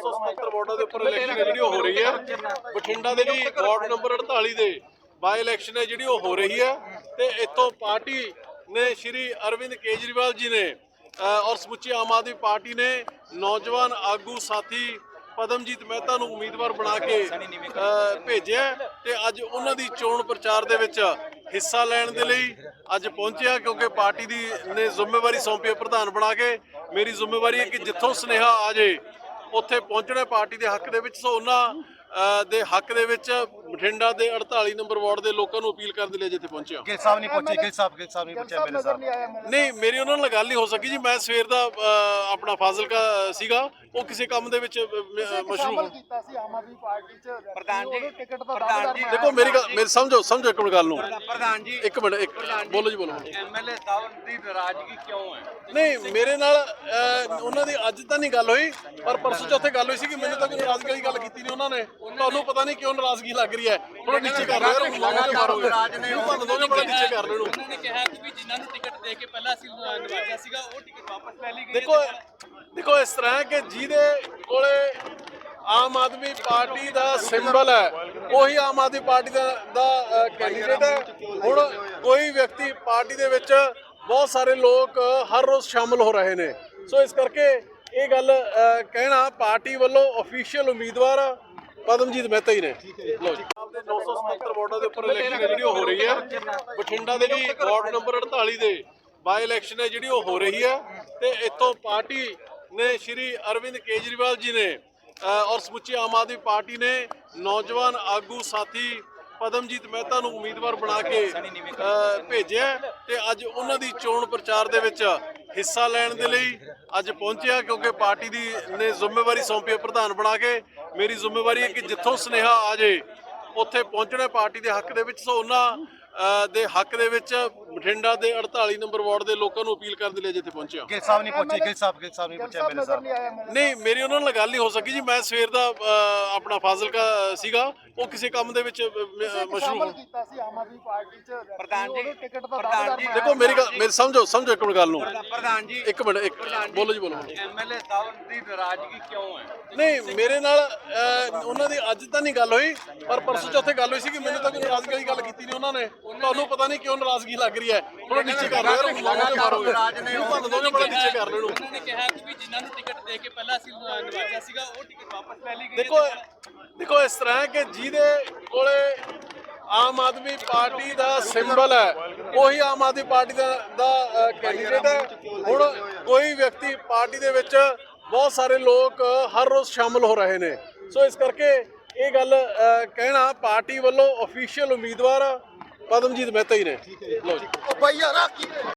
977 ਵੋਟਾਂ ਦੇ ਉੱਪਰ ਇਲੈਕਸ਼ਨ ਜਿਹੜੀ ਉਹ ਹੋ ਰਹੀ ਹੈ। ਬਠਿੰਡਾ ਦੇ ਵੀ ਵਾਰਡ ਨੰਬਰ 48 ਦੇ ਬਾਈ ਇਲੈਕਸ਼ਨ ਹੈ ਜਿਹੜੀ ਉਹ ਹੋ ਰਹੀ ਹੈ ਤੇ ਇੱਥੋਂ ਪਾਰਟੀ ਨੇ ਸ਼੍ਰੀ ਅਰਵਿੰਦ ਕੇਜਰੀਵਾਲ ਜੀ ਨੇ ਔਰ ਸਮੁੱਚੀ ਆਮ ਆਦਮੀ ਪਾਰਟੀ ਨੇ ਨੌਜਵਾਨ ਆਗੂ ਸਾਥੀ ਪਦਮਜੀਤ ਮਹਿਤਾ ਨੂੰ ਉਮੀਦਵਾਰ ਬਣਾ ਕੇ ਭੇਜਿਆ ਤੇ ਅੱਜ ਉਹਨਾਂ ਦੀ ਚੋਣ ਪ੍ਰਚਾਰ ਦੇ ਵਿੱਚ ਹਿੱਸਾ ਲੈਣ ਦੇ ਲਈ ਅੱਜ ਪਹੁੰਚਿਆ ਕਿਉਂਕਿ ਪਾਰਟੀ ਦੀ ਨੇ ਜ਼ਿੰਮੇਵਾਰੀ ਸੌਂਪੀ ਹੈ ਪ੍ਰਧਾਨ ਬਣਾ ਕੇ। ਮੇਰੀ ਜ਼ਿੰਮੇਵਾਰੀ ਹੈ ਕਿ ਜਿੱਥੋਂ ਸੁਨੇਹਾ ਆ ਜੇ ਉੱਥੇ ਪਹੁੰਚਣਾ ਪਾਰਟੀ ਦੇ ਹੱਕ ਦੇ ਵਿੱਚ ਸੋ ਉਹਨਾਂ ਦੇ ਹੱਕ ਦੇ ਵਿੱਚ ਬਠਿੰਡਾ ਦੇ 48 ਨੰਬਰ ਵਾਰਡ ਦੇ ਲੋਕਾਂ ਨੂੰ ਅਪੀਲ ਕਰਨ ਦੇ ਲਈ ਅੱਜ ਇੱਥੇ ਪਹੁੰਚਿਆ ਗਿਲ ਸਾਹਿਬ ਨਹੀਂ ਪਹੁੰਚੇ ਗਿਲ ਸਾਹਿਬ ਗਿਲ ਸਾਹਿਬ ਨਹੀਂ ਪਹੁੰਚੇ ਮੇਰੇ ਸਾਹਿਬ ਨਹੀਂ ਮੇਰੀ ਉਹਨਾਂ ਨਾਲ ਗੱਲ ਨਹੀਂ ਹੋ ਸਕੀ ਜੀ ਮੈਂ ਸਵੇਰ ਦਾ ਆਪਣਾ ਫਾਜ਼ਿਲਕਾ ਸੀਗਾ ਉਹ ਕਿਸੇ ਕੰਮ ਦੇ ਵਿੱਚ ਮਸ਼ਰੂਫ ਸ਼ਾਮਲ ਕੀਤਾ ਸੀ ਆਮ ਆਦਮੀ ਪਾਰਟੀ ਚ ਪ੍ਰਧਾਨ ਜੀ, ਟਿਕਟ ਦਾ ਪ੍ਰਧਾਨ ਦਾਅਵਾ ਜੀ, ਦੇਖੋ ਮੇਰੀ ਗੱਲ ਮੇਰੀ ਸਮਝੋ ਸਮਝੋ ਇੱਕ ਮਿੰਟ ਗੱਲ ਨੂੰ। ਪ੍ਰਧਾਨ ਜੀ ਇੱਕ ਮਿੰਟ ਇੱਕ ਬੋਲੋ ਜੀ ਬੋਲੋ ਐਮਐਲਏ ਸਾਹਿਬ ਦੀ ਨਾਰਾਜ਼ਗੀ ਕਿਉਂ ਹੈ? ਨਹੀਂ ਮੇਰੇ ਨਾਲ ਉਹਨਾਂ ਦੀ ਅੱਜ ਤਾਂ ਨਹੀਂ ਗੱਲ ਹੋਈ। ਪਰ ਪਰਸੋਂ ਚੌਥੇ ਗੱਲ ਹੋਈ ਸੀ ਕਿ ਮੈਨੂੰ ਤਾਂ ਕੋਈ ਨਾਰਾਜ਼ਗੀ ਵਾਲੀ ਗੱਲ ਕੀਤੀ ਨਹੀਂ ਉਹਨਾਂ ਨੇ। ਤੁਹਾਨੂੰ ਪਤਾ ਨਹੀਂ ਕਿਉਂ ਨਾਰਾਜ਼ਗੀ ਲੱਗ ਰਹੀ ਹੈ। ਥੋੜਾ ਨੀਚੇ ਕਰ ਲਓ ਯਾਰ ਨੂੰ ਬੜਾ ਨੀਚੇ ਕਰ ਲੈਣੋ। ਉਹਨਾਂ ਨੇ ਕਿਹਾ ਕਿ ਵੀ ਜਿਨ੍ਹਾਂ ਨੂੰ ਟਿਕਟ ਦੇ ਕੇ ਪਹਿਲਾਂ ਅਸੀਂ ਨਵਾਜਿਆ ਸੀਗਾ ਉਹ ਟਿਕਟ ਵਾਪਸ ਲੈ ਲਈ ਗਈ ਦੇਖੋ ਦੇਖੋ ਇਸ ਤਰ੍ਹਾਂ ਹੈ ਕਿ ਜਿਹਦੇ ਕੋਲੇ ਆਮ ਆਦਮੀ ਪਾਰਟੀ ਦਾ ਸਿੰਬਲ ਹੈ ਉਹੀ ਆਮ ਆਦਮੀ ਪਾਰਟੀ ਦਾ ਦਾ ਕੈਂਡੀਡੇਟ ਹੈ। ਹੁਣ ਕੋਈ ਵਿਅਕਤੀ ਪਾਰਟੀ ਦੇ ਵਿੱਚ ਬਹੁਤ ਸਾਰੇ ਲੋਕ ਹਰ ਰੋਜ਼ ਸ਼ਾਮਲ ਹੋ ਰਹੇ ਨੇ। ਸੋ ਇਸ ਕਰਕੇ ਇਹ ਗੱਲ ਕਹਿਣਾ ਪਾਰਟੀ ਵੱਲੋਂ ਅਫੀਸ਼ੀਅਲ ਉਮੀਦਵਾਰ ਪਦਮਜੀਤ ਮਹਿਤਾ ਹੀ ਨੇ। ਲੋ ਜੀ। ਦੇ 977 ਵੋਟਾਂ ਦੇ ਉੱਪਰ ਇਲੈਕਸ਼ਨ ਜਿਹੜੀ ਹੋ ਰਹੀ ਹੈ। ਬਠਿੰਡਾ ਦੇ ਵੀ ਵਾਰਡ ਨੰਬਰ 48 ਦੇ ਬਾਈ ਇਲੈਕਸ਼ਨ ਹੈ ਜਿਹੜੀ ਉਹ ਹੋ ਰਹੀ ਹੈ। ਤੇ ਇੱਥੋਂ ਪਾਰਟੀ ਨੇ ਸ਼੍ਰੀ ਅਰਵਿੰਦ ਕੇਜਰੀਵਾਲ ਜੀ ਨੇ ਔਰ ਸਮੁੱਚੀ ਆਮ ਆਦਮੀ ਪਾਰਟੀ ਨੇ ਨੌਜਵਾਨ ਆਗੂ ਸਾਥੀ ਪਦਮਜੀਤ ਮਹਿਤਾ ਨੂੰ ਉਮੀਦਵਾਰ ਬਣਾ ਕੇ ਭੇਜਿਆ ਤੇ ਅੱਜ ਉਹਨਾਂ ਦੀ ਚੋਣ ਪ੍ਰਚਾਰ ਦੇ ਵਿੱਚ ਹਿੱਸਾ ਲੈਣ ਦੇ ਲਈ ਅੱਜ ਪਹੁੰਚਿਆ ਕਿਉਂਕਿ ਪਾਰਟੀ ਦੀ ਨੇ ਜ਼ਿੰਮੇਵਾਰੀ ਸੌਂਪੀ ਹੈ ਪ੍ਰਧਾਨ ਬਣਾ ਕੇ। ਮੇਰੀ ਜ਼ਿੰਮੇਵਾਰੀ ਹੈ ਕਿ ਜਿੱਥੋਂ ਸੁਨੇਹਾ ਆ ਜੇ, ਉੱਥੇ ਪਹੁੰਚਣਾ ਪਾਰਟੀ ਦੇ ਹੱਕ ਦੇ ਵਿੱਚ। ਸੋ ਉਹਨਾਂ ਦੇ ਹੱਕ ਦੇ ਵਿੱਚ ਬਠਿੰਡਾ ਦੇ 48 ਨੰਬਰ ਵਾਰਡ ਦੇ ਲੋਕਾਂ ਨੂੰ ਅਪੀਲ ਕਰਨ ਦੇ ਲਈ ਅੱਜ ਇੱਥੇ ਪਹੁੰਚਿਆ ਗਿਲ ਸਾਹਿਬ ਨਹੀਂ ਪਹੁੰਚੇ ਗਿਲ ਸਾਹਿਬ ਗਿਲ ਸਾਹਿਬ ਨਹੀਂ ਪਹੁੰਚੇ ਮੇਰੇ ਸਾਹਿਬ ਨਹੀਂ ਮੇਰੀ ਉਹਨਾਂ ਨਾਲ ਗੱਲ ਨਹੀਂ ਹੋ ਸਕੀ ਜੀ ਮੈਂ ਸਵੇਰ ਦਾ ਆਪਣਾ ਫਾਜ਼ਿਲਕਾ ਸੀਗਾ ਉਹ ਕਿਸੇ ਕੰਮ ਦੇ ਵਿੱਚ ਸ਼ਾਮਲ ਮਸ਼ਰੂਫ ਕੀਤਾ ਸੀ ਆਮ ਆਦਮੀ ਪਾਰਟੀ ਚ ਪ੍ਰਧਾਨ ਜੀ, ਟਿਕਟ ਦਾ ਪ੍ਰਧਾਨ ਦਾਅਵਾ ਜੀ, ਕਰਨਾ ਦੇਖੋ ਮੇਰੀ ਗੱਲ ਮੇਰੀ ਸਮਝੋ ਸਮਝੋ ਇੱਕ ਮਿੰਟ ਗੱਲ ਨੂੰ। ਪ੍ਰਧਾਨ ਜੀ। ਇੱਕ ਮਿੰਟ ਇੱਕ ਬੋਲੋ ਜੀ ਬੋਲੋ ਐਮਐਲਏ ਸਾਹਿਬ ਦੀ ਨਾਰਾਜ਼ਗੀ ਕਿਉਂ ਹੈ? ਨਹੀਂ ਮੇਰੇ ਨਾਲ ਉਹਨਾਂ ਦੀ ਅੱਜ ਤਾਂ ਨਹੀਂ ਗੱਲ ਹੋਈ ਪਰ ਪਰਸੋਂ ਚੌਥੇ ਗੱਲ ਹੋਈ ਸੀ ਕਿ ਮੈਨੂੰ ਤਾਂ ਕੋਈ ਨਾਰਾਜ਼ਗੀ ਵਾਲੀ ਗੱਲ ਕੀਤੀ ਨਹੀਂ ਉਹਨਾਂ ਨੇ। ਤੁਹਾਨੂੰ ਪਤਾ ਨਹੀਂ ਕਿਉਂ ਨਾਰਾਜ਼ਗੀ ਲੱਗ ਰਹੀ ਹੈ। ਥੋੜਾ ਨੀਚੇ ਕਰ ਲਓ ਯਾਰ ਮਾਰੋਗੇ। ਮਾਰੋਗੇ ਨੂੰ ਭੰਨ ਦੋਗੇ ਬੜਾ ਨੀਚੇ ਕਰ ਲੈਣੋ। ਉਹਨਾਂ ਨੇ ਕਿਹਾ ਕਿ ਵੀ ਜਿਨ੍ਹਾਂ ਨੂੰ ਟਿਕਟ ਦੇ ਕੇ ਪਹਿਲਾਂ ਅਸੀਂ ਨਵਾਜਿਆ ਸੀਗਾ ਉਹ ਟਿਕਟ ਵਾਪਸ ਲੈ ਲਈ ਗਈ ਹੈ। ਦੇਖੋ ਦੇਖੋ ਇਸ ਤਰ੍ਹਾਂ ਹੈ ਕਿ ਜਿਹਦੇ ਕੋਲੇ ਆਮ ਆਦਮੀ ਪਾਰਟੀ ਦਾ ਸਿੰਬਲ ਹੈ ਉਹੀ ਆਮ ਆਦਮੀ ਪਾਰਟੀ ਦਾ ਦਾ ਕੈਂਡੀਡੇਟ ਹੈ। ਹੁਣ ਕੋਈ ਵਿਅਕਤੀ ਪਾਰਟੀ ਦੇ ਵਿੱਚ ਬਹੁਤ ਸਾਰੇ ਲੋਕ ਹਰ ਰੋਜ਼ ਸ਼ਾਮਲ ਹੋ ਰਹੇ ਨੇ। ਸੋ ਇਸ ਕਰਕੇ ਇਹ ਗੱਲ ਕਹਿਣਾ ਪਾਰਟੀ ਵੱਲੋਂ ਅਫੀਸ਼ੀਅਲ ਉਮੀਦਵਾਰ ਪਦਮਜੀਤ ਮਹਿਤਾ ਹੀ ਨੇ। ਲੋ ਜੀ। ਉਹ ਬਈ ਯਾਰ ਕੀ